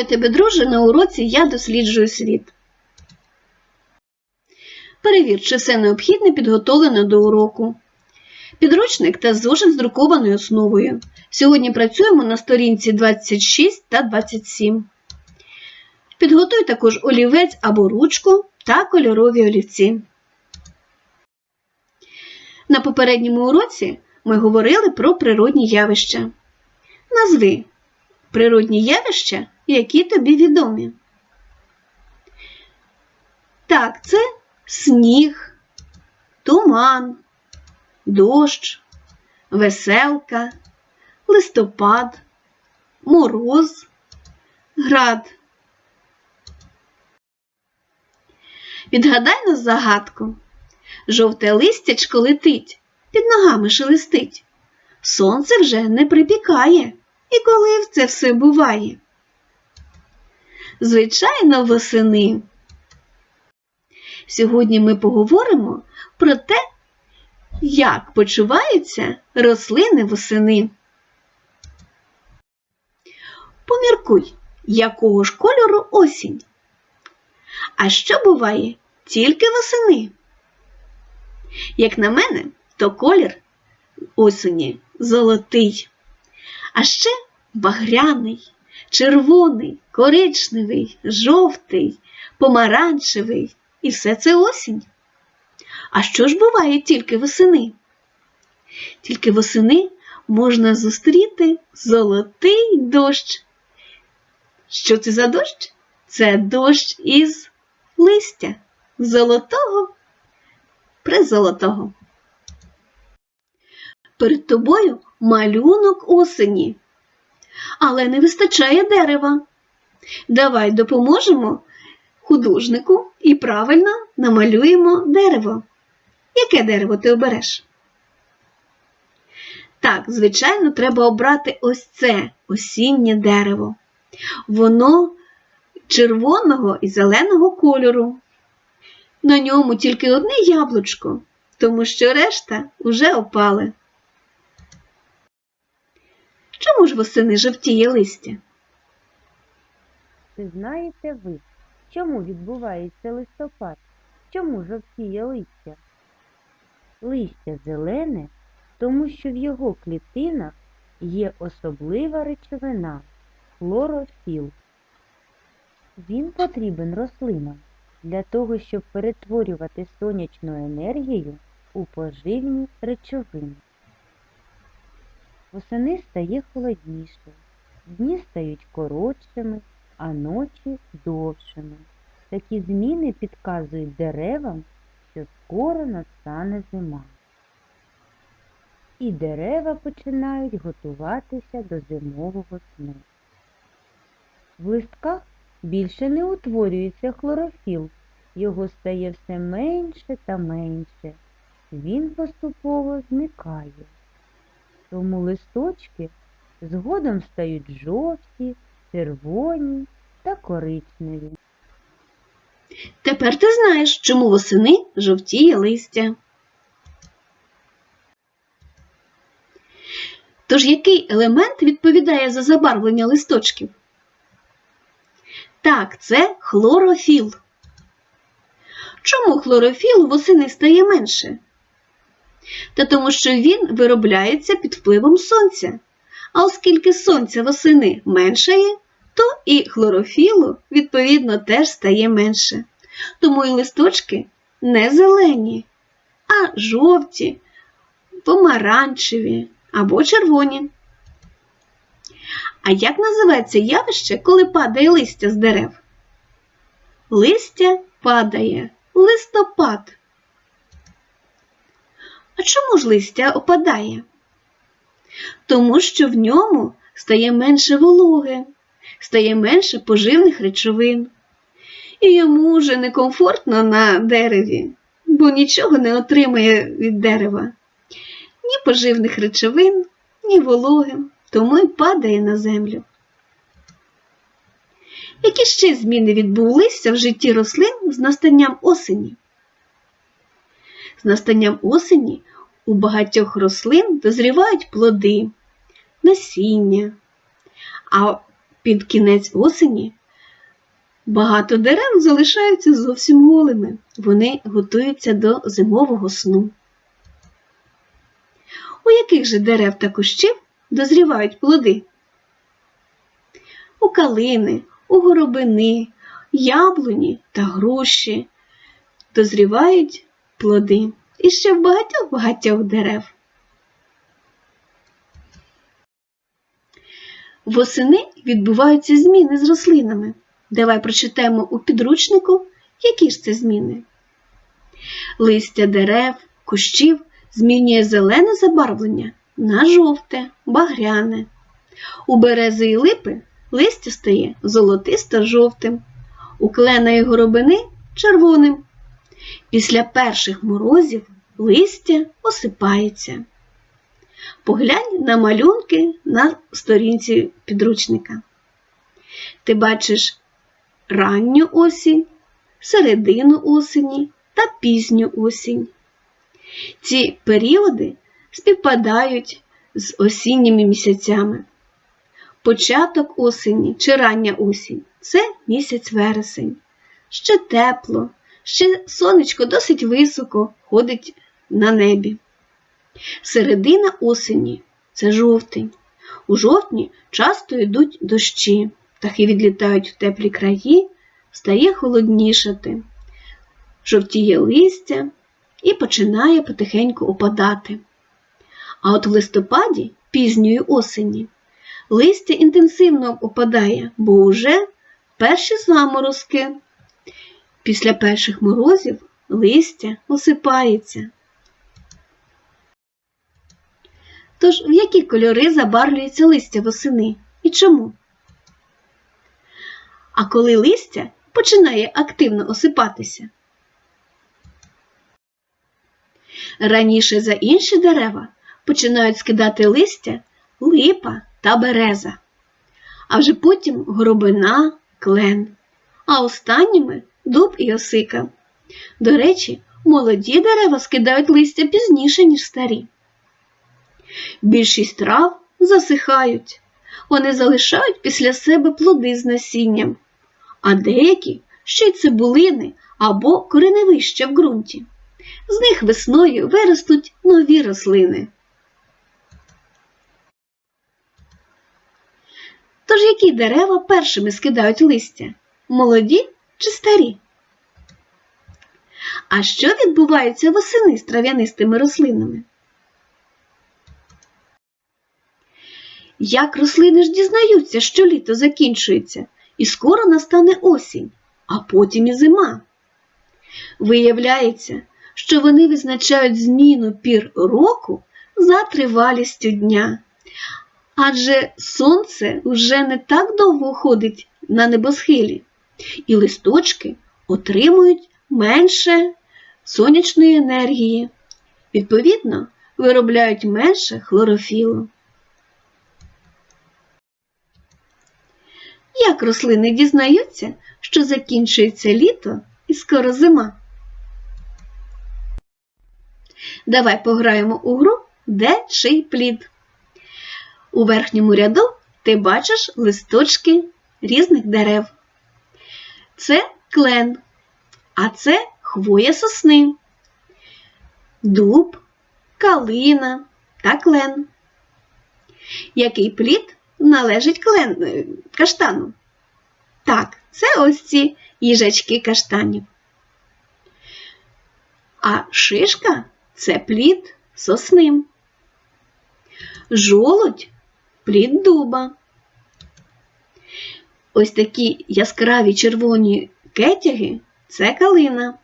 Вітаю тебе, друже, на уроці Я досліджую світ. Перевір, чи все необхідне підготовлено до уроку. Підручник та зошит з друкованою основою. Сьогодні працюємо на сторінці 26 та 27. Підготуй також олівець або ручку та кольорові олівці. На попередньому уроці ми говорили про природні явища. Назви природні явища, які тобі відомі. Так, це сніг, туман, дощ, веселка, листопад, мороз, град. Відгадай нас загадку. Жовте листячко летить, під ногами шелестить. Сонце вже не припікає. І коли це все буває? Звичайно, восени. Сьогодні ми поговоримо про те, як почуваються рослини восени. Поміркуй, якого ж кольору осінь? А що буває тільки восени? Як на мене, то колір осені золотий. А ще багряний, червоний, коричневий, жовтий, помаранчевий і все це осінь. А що ж буває тільки восени? Тільки восени можна зустріти золотий дощ. Що це за дощ? Це дощ із листя золотого призолотого. Перед тобою малюнок осені. Але не вистачає дерева. Давай допоможемо художнику і правильно намалюємо дерево. Яке дерево ти обереш? Так, звичайно, треба обрати ось це осіннє дерево. Воно червоного і зеленого кольору. На ньому тільки одне яблучко, тому що решта вже опали. Чому ж восени жовтіє листя? Чи знаєте ви, чому відбувається листопад? Чому жовтіє листя? Листя зелене, тому що в його клітинах є особлива речовина хлорофіл. Він потрібен рослинам для того, щоб перетворювати сонячну енергію у поживні речовини. Восени стає холодніше, дні стають коротшими, а ночі довшими. Такі зміни підказують деревам, що скоро настане зима. І дерева починають готуватися до зимового сну. В листках більше не утворюється хлорофіл, його стає все менше та менше. Він поступово зникає. Тому листочки згодом стають жовті, червоні та коричневі. Тепер ти знаєш, чому восени жовтіє листя. Тож який елемент відповідає за забарвлення листочків? Так, це хлорофіл. Чому хлорофіл восени стає менше? Та тому, що він виробляється під впливом сонця. А оскільки сонця восени меншає, то і хлорофілу, відповідно, теж стає менше. Тому і листочки не зелені, а жовті, помаранчеві або червоні. А як називається явище, коли падає листя з дерев? Листя падає, листопад. А чому ж листя опадає? Тому що в ньому стає менше вологи, стає менше поживних речовин. І йому вже некомфортно на дереві, бо нічого не отримає від дерева. Ні поживних речовин, ні вологи, тому й падає на землю. Які ще зміни відбулися в житті рослин з настанням осені? З настанням осені у багатьох рослин дозрівають плоди, насіння, а під кінець осені багато дерев залишаються зовсім голими. Вони готуються до зимового сну. У яких же дерев та кущів дозрівають плоди? У калини, у горобини, яблуні та груші дозрівають плоди. І ще в багатьох-багатьох дерев. Восени відбуваються зміни з рослинами. Давай прочитаємо у підручнику, які ж це зміни. Листя дерев, кущів змінює зелене забарвлення на жовте, багряне. У берези і липи листя стає золотисто-жовтим, у клена і горобини червоним. Після перших морозів листя осипається. Поглянь на малюнки на сторінці підручника. Ти бачиш ранню осінь, середину осені та пізню осінь. Ці періоди співпадають з осінніми місяцями. Початок осені чи рання осінь це місяць вересень. Ще тепло, ще сонечко досить високо ходить на небі. Середина осені це жовтень. У жовтні часто йдуть дощі, птахи відлітають в теплі краї, стає холоднішати, жовтіє листя і починає потихеньку опадати. А от в листопаді, пізньої осені, листя інтенсивно опадає, бо уже перші заморозки. Після перших морозів листя осипається. Тож в які кольори забарвлюється листя восени і чому? А коли листя починає активно осипатися? Раніше за інші дерева починають скидати листя липа та береза, а вже потім горобина, клен, а останніми дуб і осика. До речі, молоді дерева скидають листя пізніше, ніж старі. Більшість трав засихають, вони залишають після себе плоди з насінням, а деякі ще й цибулини або кореневища в ґрунті. З них весною виростуть нові рослини. Тож які дерева першими скидають листя? Молоді чи старі? А що відбувається восени з трав'янистими рослинами? Як рослини ж дізнаються, що літо закінчується, і скоро настане осінь, а потім і зима? Виявляється, що вони визначають зміну пір року за тривалістю дня. Адже сонце вже не так довго ходить на небосхилі, і листочки отримують менше сонячної енергії, відповідно, виробляють менше хлорофілу. Як рослини дізнаються, що закінчується літо і скоро зима? Давай пограємо у гру Де чий плід. У верхньому ряду ти бачиш листочки різних дерев. Це клен, а це хвоя сосни, дуб, калина та клен. Який плід належить клен, е, каштану? Так, це ось ці їжачки каштанів. А шишка це плід сосни. Жолудь плід дуба. Ось такі яскраві червоні кетяги це калина.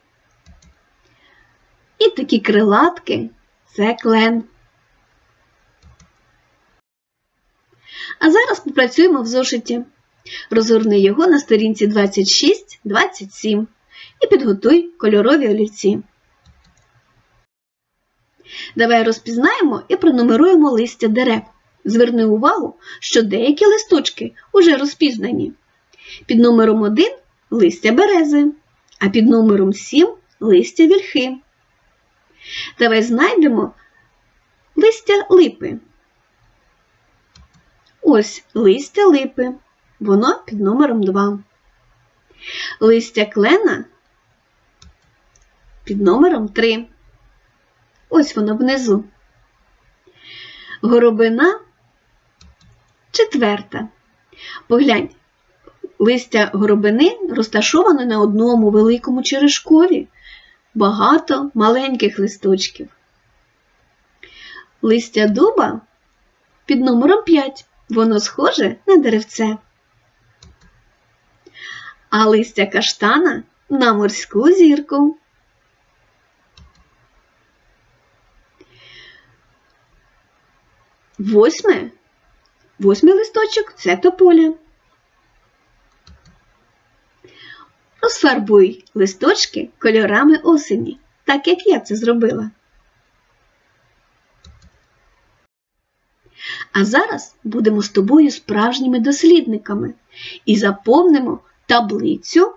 І такі крилатки це клен. А зараз попрацюємо в зошиті. Розгорни його на сторінці 26-27 і підготуй кольорові олівці. Давай розпізнаємо і пронумеруємо листя дерев. Зверни увагу, що деякі листочки уже розпізнані. Під номером 1 листя берези, а під номером 7 листя вільхи. Давай знайдемо листя липи. Ось листя липи. воно під номером 2. Листя клена під номером 3. Ось воно внизу. Горобина четверта. Поглянь, листя горобини розташоване на одному великому черешкові, багато маленьких листочків. Листя дуба під номером 5. Воно схоже на деревце. А листя каштана на морську зірку. Восьме. Восьмий листочок це тополя. Розфарбуй листочки кольорами осені, так як я це зробила. А зараз будемо з тобою справжніми дослідниками і заповнимо таблицю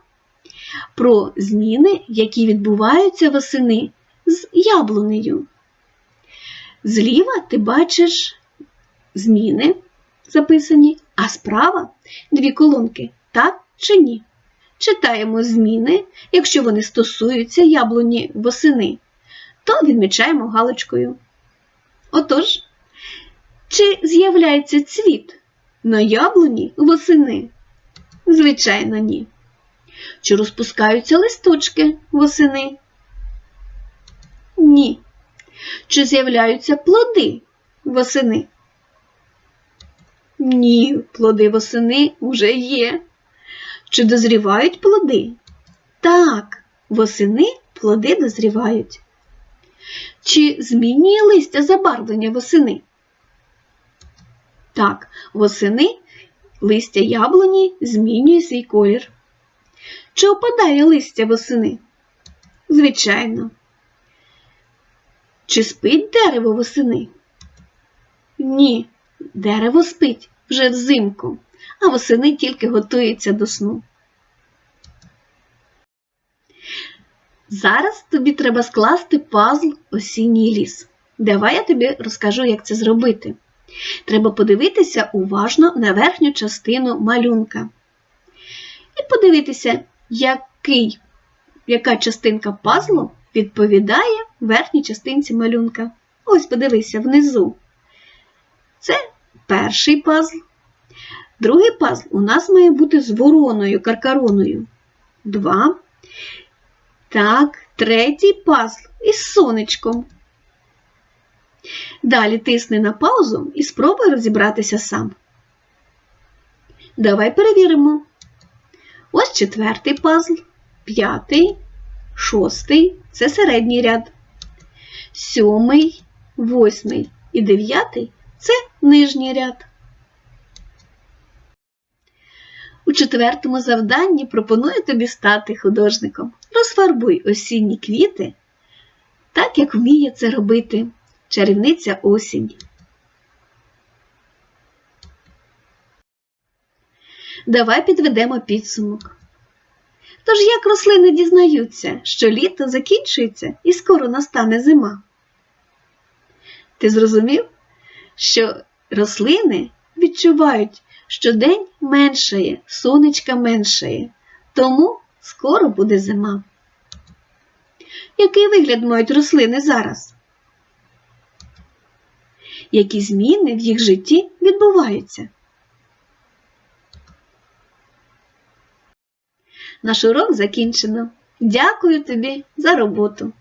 про зміни, які відбуваються восени з яблунею. Зліва ти бачиш зміни записані, а справа дві колонки так чи ні. Читаємо зміни, якщо вони стосуються яблуні восени, то відмічаємо галочкою. Отож, чи з'являється цвіт на яблуні восени? Звичайно, ні. Чи розпускаються листочки восени? Ні. Чи з'являються плоди восени? Ні, плоди восени вже є. Чи дозрівають плоди? Так, восени плоди дозрівають. Чи змінює листя забарвлення восени? Так, восени листя яблуні змінює свій колір. Чи опадає листя восени? Звичайно. Чи спить дерево восени? Ні, дерево спить вже взимку, а восени тільки готується до сну. Зараз тобі треба скласти пазл осінній ліс. Давай я тобі розкажу, як це зробити. Треба подивитися уважно на верхню частину малюнка. І подивитися, який, яка частинка пазлу відповідає верхній частинці малюнка. Ось подивися внизу. Це перший пазл. Другий пазл у нас має бути з вороною, каркароною. Два. Так, третій пазл із сонечком. Далі тисни на паузу і спробуй розібратися сам. Давай перевіримо. Ось четвертий пазл, п'ятий, шостий це середній ряд. Сьомий, восьмий і дев'ятий це нижній ряд. У четвертому завданні пропоную тобі стати художником. Розфарбуй осінні квіти, так як вміє це робити чарівниця осінь. Давай підведемо підсумок. Тож як рослини дізнаються, що літо закінчується і скоро настане зима? Ти зрозумів, що рослини відчувають, що день меншає, сонечка меншає, тому скоро буде зима. Який вигляд мають рослини зараз? Які зміни в їх житті відбуваються? Наш урок закінчено. Дякую тобі за роботу.